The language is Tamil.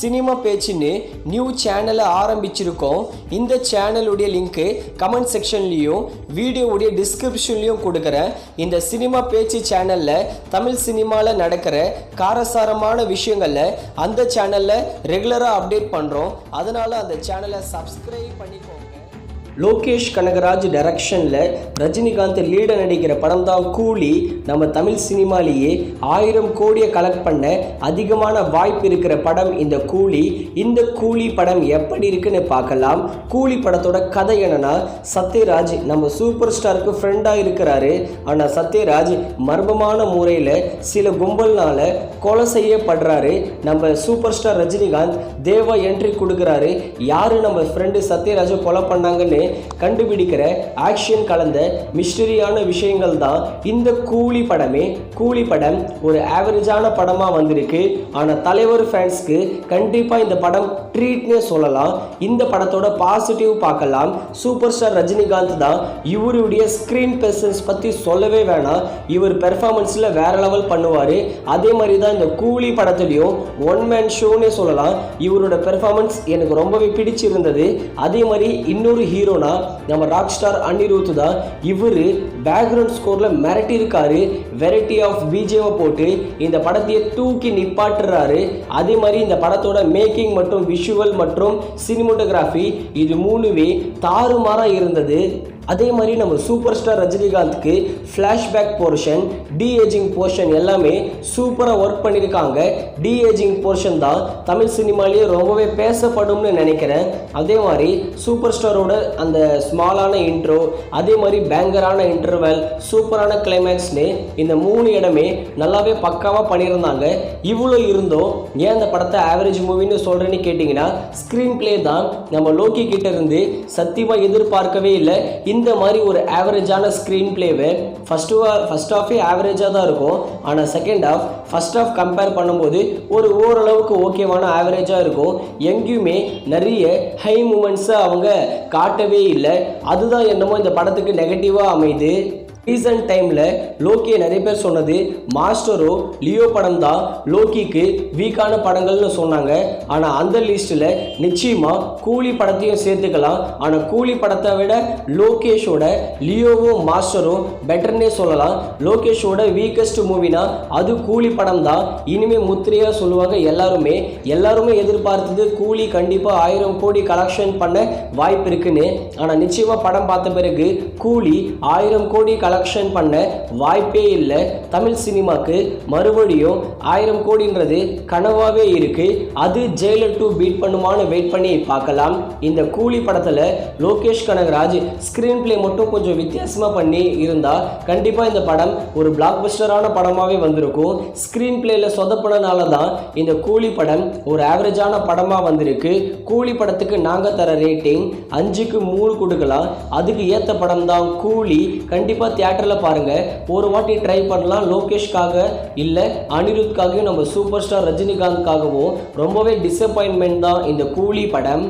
சினிமா பேச்சுன்னு நியூ சேனலை ஆரம்பிச்சிருக்கோம். இந்த சேனலுடைய லிங்க்கு கமெண்ட் செக்ஷன்லேயும் வீடியோவுடைய டிஸ்கிரிப்ஷன்லேயும் கொடுக்குறேன். இந்த சினிமா பேச்சு சேனலில் தமிழ் சினிமாவில் நடக்கிற காரசாரமான விஷயங்களை அந்த சேனலில் ரெகுலராக அப்டேட் பண்ணுறோம் அதனால் அந்த சேனலை சப்ஸ்கிரைப் பண்ணிக்கோங்க. லோகேஷ் கனகராஜ் டைரக்ஷனில் ரஜினிகாந்த் லீட நடிக்கிற படம் தான் கூலி. நம்ம தமிழ் சினிமாலேயே ஆயிரம் கோடியை கலெக்ட் பண்ண அதிகமான வாய்ப்பு இருக்கிற படம் இந்த கூலி. இந்த கூலி படம் எப்படி இருக்குன்னு பார்க்கலாம். கூலி படத்தோட கதை என்னன்னா சத்யராஜ் நம்ம சூப்பர் ஸ்டாருக்கு ஃப்ரெண்டாக இருக்கிறாரு. ஆனால் சத்யராஜ் மர்மமான முறையில் சில கும்பல்னால் கொலை செய்யப்படுறாரு. நம்ம super star Rajinikanth Deva entry கொடுக்குறாரு. யார் நம்ம ஃப்ரெண்டு சத்யராஜை கொலை பண்ணாங்கன்னு கண்டுபிடிக்கிற ஆக்ஷன் கலந்த மிஸ்டரியான விஷயங்கள் தான் இந்த கூலி படமே. கூலி படம் ஒரு ஆவரேஜான படமாக வந்திருக்கு. ஆனால் தலைவர் ஃபேன்ஸ்க்கு கண்டிப்பாக இந்த படம் ட்ரீட்னே சொல்லலாம். இந்த படத்தோட பாசிட்டிவ் பார்க்கலாம். சூப்பர் ஸ்டார் ரஜினிகாந்த் தான் இவருடைய ஸ்க்ரீன் பெர்சன்ஸ் பற்றி சொல்லவே வேணாம். இவர் பெர்ஃபார்மன்ஸில் வேற லெவல் பண்ணுவார். அதே மாதிரி தான் இந்த கூலி படத்துலையும் ஒன் மேன் ஷோனே சொல்லலாம். இவரோட பெர்ஃபார்மன்ஸ் எனக்கு ரொம்பவே பிடிச்சிருந்தது. அதே மாதிரி இன்னொரு ஹீரோ ஹீரோனா நம்ம ராக் ஸ்டார் அனிருத் தான் இவர் பேக்ரவுண்ட் ஸ்கோரில் மிரட்டி இருக்காரு. வெரைட்டி ஆஃப் பிஜேவை போட்டு இந்த படத்தையே தூக்கி நிப்பாட்டுறாரு. அதே மாதிரி இந்த படத்தோட மேக்கிங் மற்றும் விஷுவல் மற்றும் சினிமோட்டோகிராஃபி இது மூணுமே தாறுமாறாக இருந்தது. அதே மாதிரி நம்ம சூப்பர் ஸ்டார் ரஜினிகாந்த்க்கு ஃப்ளாஷ்பேக் போர்ஷன் டிஏஜிங் போர்ஷன் எல்லாமே சூப்பராக ஒர்க் பண்ணியிருக்காங்க டிஏஜிங் போர்ஷன் தான் தமிழ் சினிமாலேயே ரொம்பவே பேசப்படும்னு நினைக்கிறேன். அதே மாதிரி சூப்பர் ஸ்டாரோட அந்த ஸ்மாலான இன்ட்ரோ அதே மாதிரி பேங்கரான இன்டர்வல் சூப்பரான கிளைமேக்ஸ்னு இந்த மூணு இடமே நல்லாவே பக்காவாக பண்ணியிருந்தாங்க. இவ்வளோ இருந்தோம் ஏன் அந்த படத்தை ஆவரேஜ் மூவின்னு சொல்கிறேன்னு கேட்டிங்கன்னா ஸ்க்ரீன் ப்ளே தான் நம்ம லோக்கி கிட்டேருந்து சத்தியமாக எதிர்பார்க்கவே இல்லை. இந்த இந்த மாதிரி ஒரு ஆவரேஜான ஸ்க்ரீன் பிளேவே ஃபஸ்ட்டு ஃபஸ்ட் ஆஃபே ஆவரேஜாக தான் இருக்கும். ஆனால் second half first half compare பண்ணும்போது ஒரு ஓரளவுக்கு ஓகேவான ஆவரேஜாக இருக்கும். எங்கேயுமே நிறைய ஹை மூமெண்ட்ஸை அவங்க காட்டவே இல்லை. அதுதான் என்னமோ இந்த படத்துக்கு நெகட்டிவாக அமையுது. ரீசன்ட் டைமில் லோக்கியை நிறைய பேர் சொன்னது மாஸ்டரோ லியோ படம் தான் லோக்கிக்கு வீக்கான படங்கள்னு சொன்னாங்க. ஆனால் அந்த லிஸ்ட்டில் நிச்சயமாக கூலி படத்தையும் சேர்த்துக்கலாம். ஆனால் கூலி படத்தை விட லோகேஷோட லியோவும் மாஸ்டரும் பெட்டர்னே சொல்லலாம். லோகேஷோட வீக்கஸ்ட் மூவினா அது கூலி படம் தான். இனிமேல் முத்திரையாக சொல்லுவாங்க எல்லாருமே. எல்லாருமே எதிர்பார்த்தது கூலி கண்டிப்பாக ஆயிரம் கோடி கலெக்ஷன் பண்ண வாய்ப்பு இருக்குன்னு. ஆனால் நிச்சயமாக படம் பார்த்த பிறகு கூலி ஆயிரம் கோடி கலெக்ஷன் பண்ண வாய்ப்பே இல்லை. தமிழ் சினிமாக்கு மறுபடியும் ஆயிரம் கோடின்றது கனவாகவே இருக்கு. அது ஜெயிலர் டூ பீட் பண்ணுமான்னு வெயிட் பண்ணி பார்க்கலாம். இந்த கூலி படத்தில் லோகேஷ் கனகராஜ் ஸ்க்ரீன் பிளே மட்டும் கொஞ்சம் வித்தியாசமாக பண்ணி இருந்தால் கண்டிப்பாக இந்த படம் ஒரு பிளாக் பஸ்டரான படமாகவே வந்திருக்கும் ஸ்க்ரீன் பிளேயில் சொதப்பினனால தான் இந்த கூலி படம் ஒரு ஆவரேஜான படமாக வந்திருக்கு. கூலி படத்துக்கு நாங்கள் தர ரேட்டிங் அஞ்சுக்கு மூணு கொடுக்கலாம். அதுக்கு ஏற்ற படம் தான் கூலி. கண்டிப்பாக தியேட்டரில் பாருங்கள் ஒரு வாட்டி ட்ரை பண்ணலாம். லோகேஷ்காக இல்லை அனிருத்காகவும் நம்ம சூப்பர் ஸ்டார் ரஜினிகாந்த்காகவும் ரொம்பவே டிசப்பாயின்மெண்ட் தான் இந்த கூலி படம்.